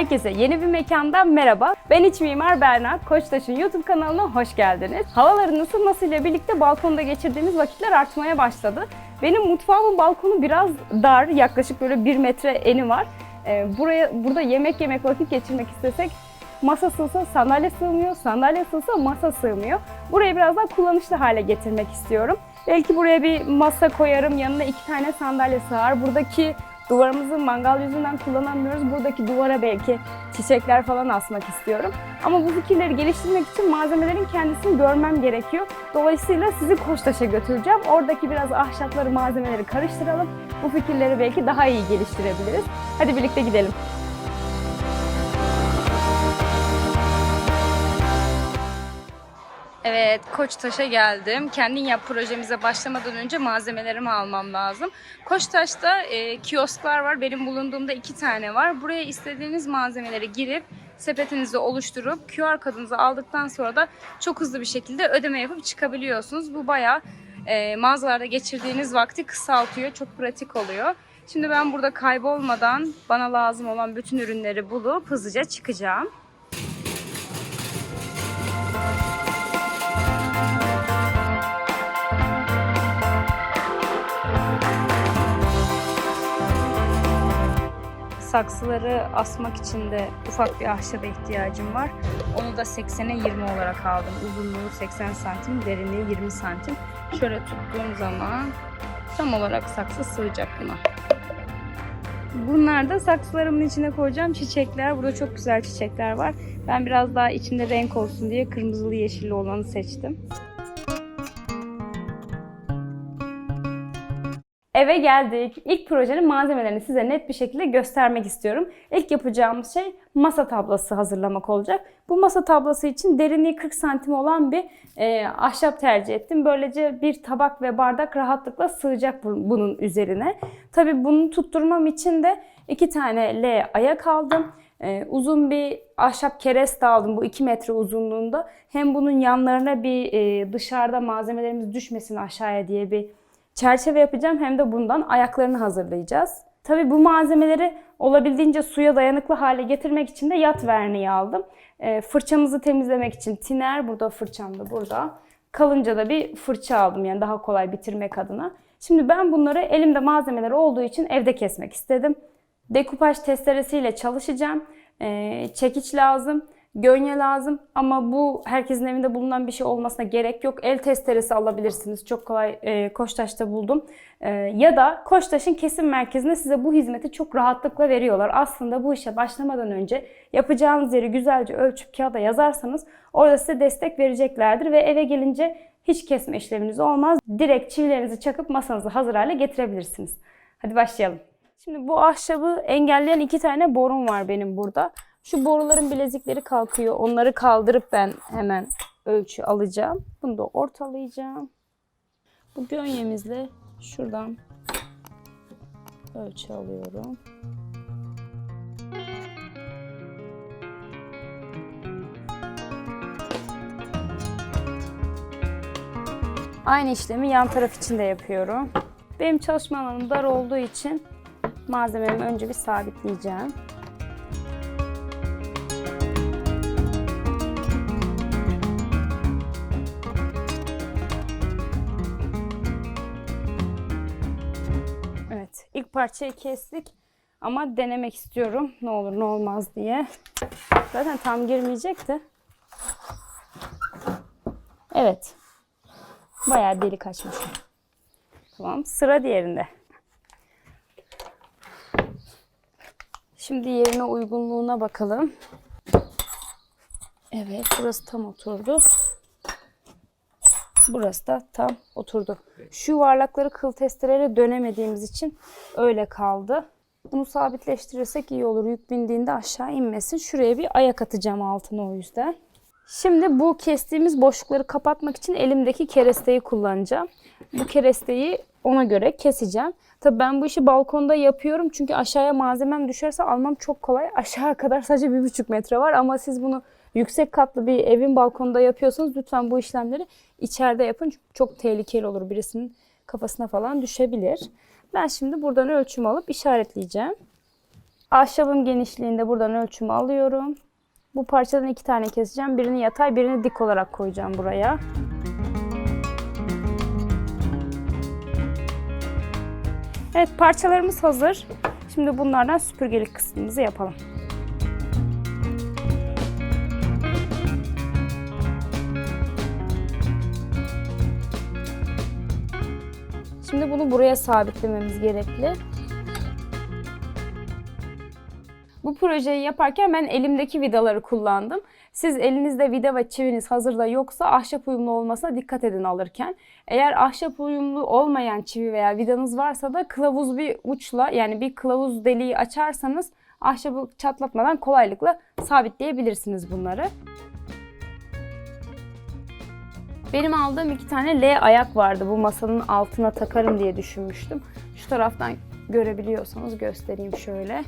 Herkese yeni bir mekandan merhaba. Ben iç mimar Berna. Koçtaş'ın YouTube kanalına hoş geldiniz. Havaların ısınmasıyla birlikte balkonda geçirdiğimiz vakitler artmaya başladı. Benim mutfağımın balkonu biraz dar, yaklaşık böyle 1 metre eni var. Ee, buraya burada yemek yemek vakit geçirmek istesek masa sığsa sandalye sığmıyor, sandalye sığsa masa sığmıyor. Burayı biraz daha kullanışlı hale getirmek istiyorum. Belki buraya bir masa koyarım, yanına iki tane sandalye sığar. Buradaki duvarımızı mangal yüzünden kullanamıyoruz. Buradaki duvara belki çiçekler falan asmak istiyorum. Ama bu fikirleri geliştirmek için malzemelerin kendisini görmem gerekiyor. Dolayısıyla sizi Koçtaş'a götüreceğim. Oradaki biraz ahşapları, malzemeleri karıştıralım. Bu fikirleri belki daha iyi geliştirebiliriz. Hadi birlikte gidelim. Evet, Koçtaş'a geldim. Kendin yap projemize başlamadan önce malzemelerimi almam lazım. Koçtaş'ta e, kiosklar var. Benim bulunduğumda iki tane var. Buraya istediğiniz malzemeleri girip sepetinizi oluşturup QR kodunuzu aldıktan sonra da çok hızlı bir şekilde ödeme yapıp çıkabiliyorsunuz. Bu bayağı e, mağazalarda geçirdiğiniz vakti kısaltıyor. Çok pratik oluyor. Şimdi ben burada kaybolmadan bana lazım olan bütün ürünleri bulup hızlıca çıkacağım. Saksıları asmak için de ufak bir ahşaba ihtiyacım var. Onu da 80'e 20 olarak aldım. Uzunluğu 80 santim, derinliği 20 santim. Şöyle tuttuğum zaman tam olarak saksı sığacak buna. Bunlar da saksılarımın içine koyacağım çiçekler. Burada çok güzel çiçekler var. Ben biraz daha içinde renk olsun diye kırmızılı yeşilli olanı seçtim. Eve geldik. İlk projenin malzemelerini size net bir şekilde göstermek istiyorum. İlk yapacağımız şey masa tablosu hazırlamak olacak. Bu masa tablosu için derinliği 40 santim olan bir e, ahşap tercih ettim. Böylece bir tabak ve bardak rahatlıkla sığacak bu- bunun üzerine. Tabii bunu tutturmam için de iki tane L ayak aldım. E, uzun bir ahşap kereste aldım bu 2 metre uzunluğunda. Hem bunun yanlarına bir e, dışarıda malzemelerimiz düşmesin aşağıya diye bir çerçeve yapacağım hem de bundan ayaklarını hazırlayacağız. Tabii bu malzemeleri olabildiğince suya dayanıklı hale getirmek için de yat verniği aldım. Ee, fırçamızı temizlemek için tiner, burada fırçam da burada. Kalınca da bir fırça aldım yani daha kolay bitirmek adına. Şimdi ben bunları elimde malzemeler olduğu için evde kesmek istedim. Dekupaj testeresiyle çalışacağım. Ee, çekiç lazım. Gönye lazım ama bu herkesin evinde bulunan bir şey olmasına gerek yok. El testeresi alabilirsiniz. Çok kolay e, Koçtaş'ta buldum. E, ya da Koçtaş'ın kesim merkezinde size bu hizmeti çok rahatlıkla veriyorlar. Aslında bu işe başlamadan önce yapacağınız yeri güzelce ölçüp kağıda yazarsanız orada size destek vereceklerdir ve eve gelince hiç kesme işleminiz olmaz. Direkt çivilerinizi çakıp masanızı hazır hale getirebilirsiniz. Hadi başlayalım. Şimdi bu ahşabı engelleyen iki tane borun var benim burada. Şu boruların bilezikleri kalkıyor. Onları kaldırıp ben hemen ölçü alacağım. Bunu da ortalayacağım. Bu gönyemizle şuradan ölçü alıyorum. Aynı işlemi yan taraf için de yapıyorum. Benim çalışma alanım dar olduğu için malzememi önce bir sabitleyeceğim. Parçayı kestik ama denemek istiyorum ne olur ne olmaz diye. Zaten tam girmeyecekti. Evet. Bayağı delik açmışım. Tamam, sıra diğerinde. Şimdi yerine uygunluğuna bakalım. Evet, burası tam oturdu. Burası da tam oturdu. Şu yuvarlakları kıl testereyle dönemediğimiz için öyle kaldı. Bunu sabitleştirirsek iyi olur. Yük bindiğinde aşağı inmesin. Şuraya bir ayak atacağım altına o yüzden. Şimdi bu kestiğimiz boşlukları kapatmak için elimdeki keresteyi kullanacağım. Bu keresteyi ona göre keseceğim. Tabii ben bu işi balkonda yapıyorum çünkü aşağıya malzemem düşerse almam çok kolay. Aşağı kadar sadece bir buçuk metre var ama siz bunu yüksek katlı bir evin balkonda yapıyorsanız lütfen bu işlemleri içeride yapın. Çünkü çok tehlikeli olur birisinin kafasına falan düşebilir. Ben şimdi buradan ölçümü alıp işaretleyeceğim. Ahşabın genişliğinde buradan ölçümü alıyorum. Bu parçadan iki tane keseceğim. Birini yatay, birini dik olarak koyacağım buraya. Evet parçalarımız hazır. Şimdi bunlardan süpürgelik kısmımızı yapalım. Şimdi bunu buraya sabitlememiz gerekli. Bu projeyi yaparken ben elimdeki vidaları kullandım. Siz elinizde vida ve çiviniz hazırda yoksa ahşap uyumlu olmasına dikkat edin alırken. Eğer ahşap uyumlu olmayan çivi veya vidanız varsa da kılavuz bir uçla yani bir kılavuz deliği açarsanız ahşabı çatlatmadan kolaylıkla sabitleyebilirsiniz bunları. Benim aldığım iki tane L ayak vardı. Bu masanın altına takarım diye düşünmüştüm. Şu taraftan görebiliyorsanız göstereyim şöyle.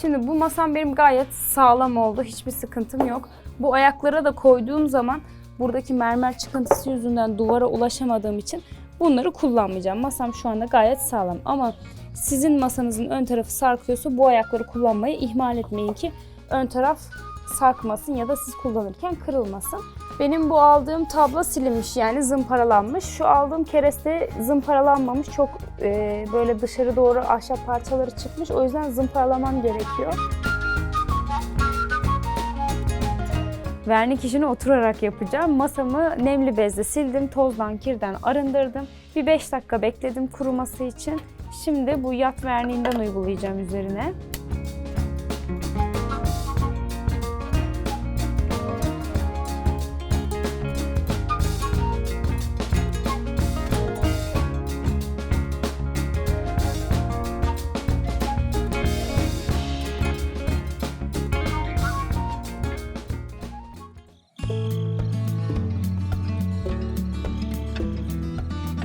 Şimdi bu masam benim gayet sağlam oldu. Hiçbir sıkıntım yok. Bu ayaklara da koyduğum zaman buradaki mermer çıkıntısı yüzünden duvara ulaşamadığım için bunları kullanmayacağım. Masam şu anda gayet sağlam ama sizin masanızın ön tarafı sarkıyorsa bu ayakları kullanmayı ihmal etmeyin ki ön taraf sarkmasın ya da siz kullanırken kırılmasın. Benim bu aldığım tablo silinmiş yani zımparalanmış. Şu aldığım kereste zımparalanmamış. Çok e, böyle dışarı doğru ahşap parçaları çıkmış. O yüzden zımparalamam gerekiyor. Vernik işini oturarak yapacağım. Masamı nemli bezle sildim. Tozdan, kirden arındırdım. Bir 5 dakika bekledim kuruması için. Şimdi bu yat verniğinden uygulayacağım üzerine.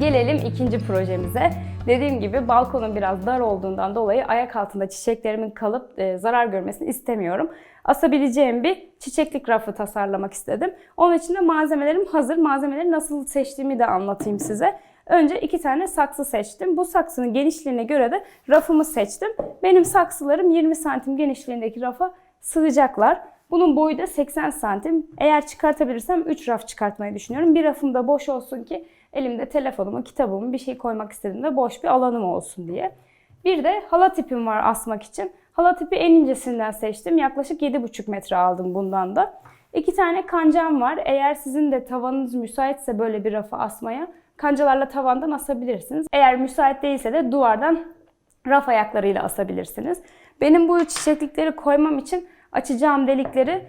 Gelelim ikinci projemize. Dediğim gibi balkonum biraz dar olduğundan dolayı ayak altında çiçeklerimin kalıp e, zarar görmesini istemiyorum. Asabileceğim bir çiçeklik rafı tasarlamak istedim. Onun için de malzemelerim hazır. Malzemeleri nasıl seçtiğimi de anlatayım size. Önce iki tane saksı seçtim. Bu saksının genişliğine göre de rafımı seçtim. Benim saksılarım 20 santim genişliğindeki rafa sığacaklar. Bunun boyu da 80 santim. Eğer çıkartabilirsem 3 raf çıkartmayı düşünüyorum. Bir rafım da boş olsun ki elimde telefonumu, kitabımı bir şey koymak istediğimde boş bir alanım olsun diye. Bir de hala tipim var asmak için. Hala tipi en incesinden seçtim. Yaklaşık 7,5 metre aldım bundan da. İki tane kancam var. Eğer sizin de tavanınız müsaitse böyle bir rafa asmaya kancalarla tavandan asabilirsiniz. Eğer müsait değilse de duvardan raf ayaklarıyla asabilirsiniz. Benim bu çiçeklikleri koymam için açacağım delikleri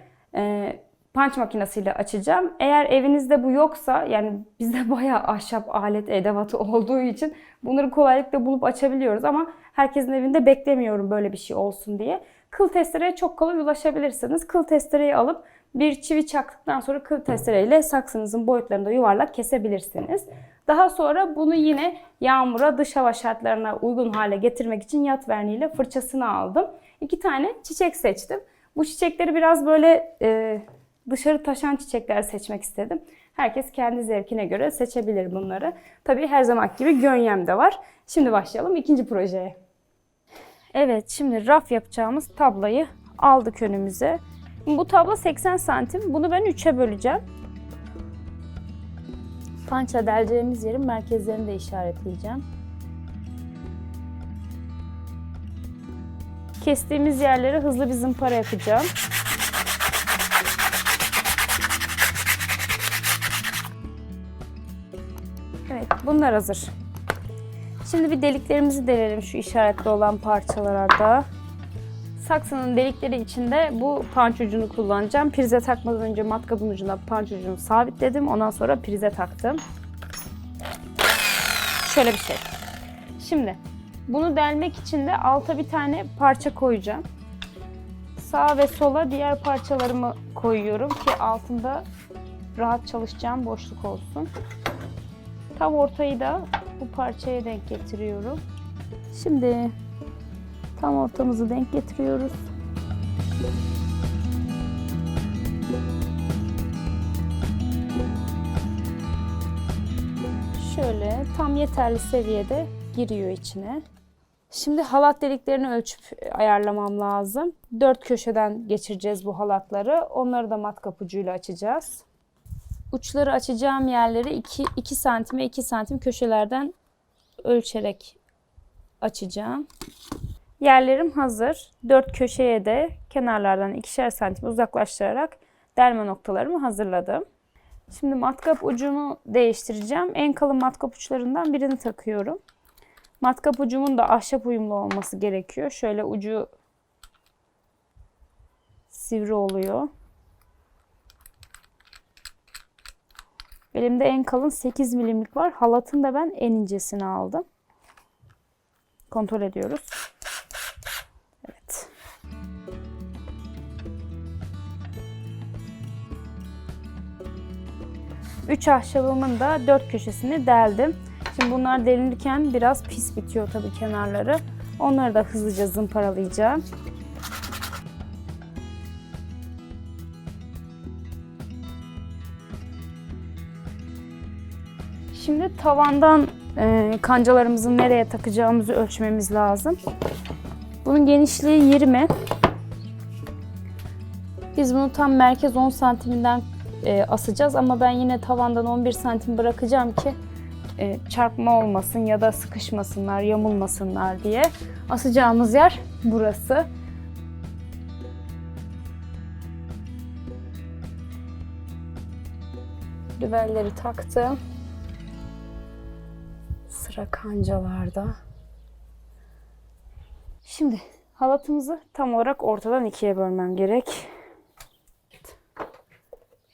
punch makinesiyle açacağım. Eğer evinizde bu yoksa yani bizde bayağı ahşap alet edevatı olduğu için bunları kolaylıkla bulup açabiliyoruz ama herkesin evinde beklemiyorum böyle bir şey olsun diye. Kıl testereye çok kolay ulaşabilirsiniz. Kıl testereyi alıp bir çivi çaktıktan sonra kıl testereyle saksınızın boyutlarında yuvarlak kesebilirsiniz. Daha sonra bunu yine yağmura, dış hava şartlarına uygun hale getirmek için yat verniğiyle fırçasını aldım. İki tane çiçek seçtim. Bu çiçekleri biraz böyle e, dışarı taşan çiçekler seçmek istedim. Herkes kendi zevkine göre seçebilir bunları. Tabii her zaman gibi gönyem de var. Şimdi başlayalım ikinci projeye. Evet şimdi raf yapacağımız tablayı aldık önümüze. Bu tablo 80 santim. Bunu ben 3'e böleceğim. Pançla deleceğimiz yerin merkezlerini de işaretleyeceğim. Kestiğimiz yerlere hızlı bir zımpara yapacağım. Bunlar hazır. Şimdi bir deliklerimizi delelim şu işaretli olan parçalarda. Saksının delikleri içinde bu panç ucunu kullanacağım. Prize takmadan önce matkabın ucuna panç ucunu sabitledim. Ondan sonra prize taktım. Şöyle bir şey. Şimdi bunu delmek için de alta bir tane parça koyacağım. Sağa ve sola diğer parçalarımı koyuyorum ki altında rahat çalışacağım boşluk olsun. Tam ortayı da bu parçaya denk getiriyorum. Şimdi tam ortamızı denk getiriyoruz. Şöyle tam yeterli seviyede giriyor içine. Şimdi halat deliklerini ölçüp ayarlamam lazım. Dört köşeden geçireceğiz bu halatları. Onları da matkap ucuyla açacağız. Uçları açacağım yerleri 2, 2 santime 2 santim köşelerden ölçerek açacağım. Yerlerim hazır. Dört köşeye de kenarlardan ikişer santim uzaklaştırarak delme noktalarımı hazırladım. Şimdi matkap ucunu değiştireceğim. En kalın matkap uçlarından birini takıyorum. Matkap ucumun da ahşap uyumlu olması gerekiyor. Şöyle ucu sivri oluyor. Elimde en kalın 8 milimlik var. Halatın da ben en incesini aldım. Kontrol ediyoruz. Evet. Üç ahşabımın da dört köşesini deldim. Şimdi bunlar delinirken biraz pis bitiyor tabii kenarları. Onları da hızlıca zımparalayacağım. Şimdi tavandan e, kancalarımızı nereye takacağımızı ölçmemiz lazım. Bunun genişliği 20. Biz bunu tam merkez 10 santiminden e, asacağız ama ben yine tavandan 11 santim bırakacağım ki e, çarpma olmasın ya da sıkışmasınlar, yamulmasınlar diye. Asacağımız yer burası. Düvelleri taktım. Sıra kancalarda. Şimdi halatımızı tam olarak ortadan ikiye bölmem gerek.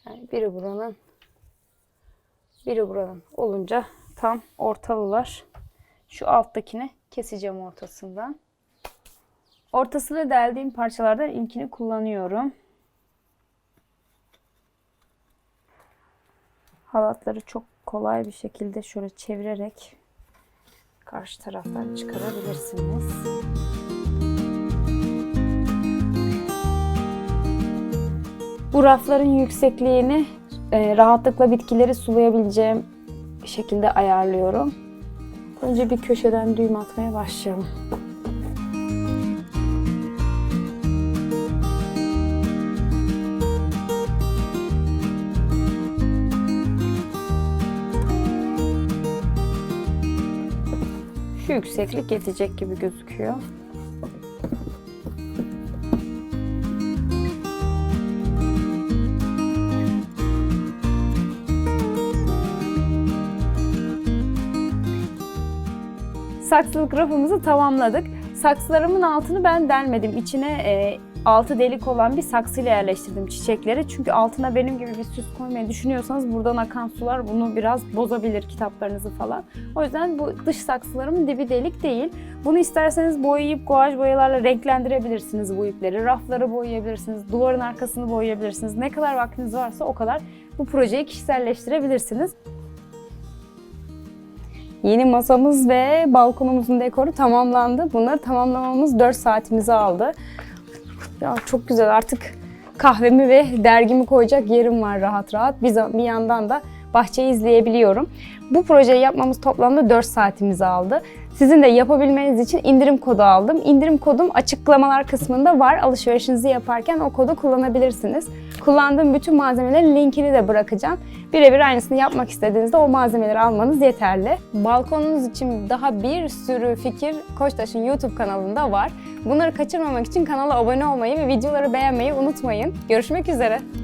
Yani biri buranın, biri buranın olunca tam ortalılar. Şu alttakini keseceğim ortasından. Ortasını deldiğim parçalardan ilkini kullanıyorum. Halatları çok kolay bir şekilde şöyle çevirerek karşı taraftan çıkarabilirsiniz. Bu rafların yüksekliğini e, rahatlıkla bitkileri sulayabileceğim şekilde ayarlıyorum. Önce bir köşeden düğüm atmaya başlayalım. Şu yükseklik yetecek gibi gözüküyor. Saksılık rafımızı tamamladık. Saksılarımın altını ben delmedim. İçine e, altı delik olan bir saksıyla yerleştirdim çiçekleri. Çünkü altına benim gibi bir süs koymayı düşünüyorsanız buradan akan sular bunu biraz bozabilir kitaplarınızı falan. O yüzden bu dış saksılarımın dibi delik değil. Bunu isterseniz boyayıp guaj boyalarla renklendirebilirsiniz bu ipleri. Rafları boyayabilirsiniz, duvarın arkasını boyayabilirsiniz. Ne kadar vaktiniz varsa o kadar bu projeyi kişiselleştirebilirsiniz. Yeni masamız ve balkonumuzun dekoru tamamlandı. Bunları tamamlamamız 4 saatimizi aldı. Ya çok güzel artık kahvemi ve dergimi koyacak yerim var rahat rahat. Bir, bir yandan da bahçeyi izleyebiliyorum. Bu projeyi yapmamız toplamda 4 saatimizi aldı. Sizin de yapabilmeniz için indirim kodu aldım. İndirim kodum açıklamalar kısmında var. Alışverişinizi yaparken o kodu kullanabilirsiniz. Kullandığım bütün malzemelerin linkini de bırakacağım. Birebir aynısını yapmak istediğinizde o malzemeleri almanız yeterli. Balkonunuz için daha bir sürü fikir Koçtaş'ın YouTube kanalında var. Bunları kaçırmamak için kanala abone olmayı ve videoları beğenmeyi unutmayın. Görüşmek üzere.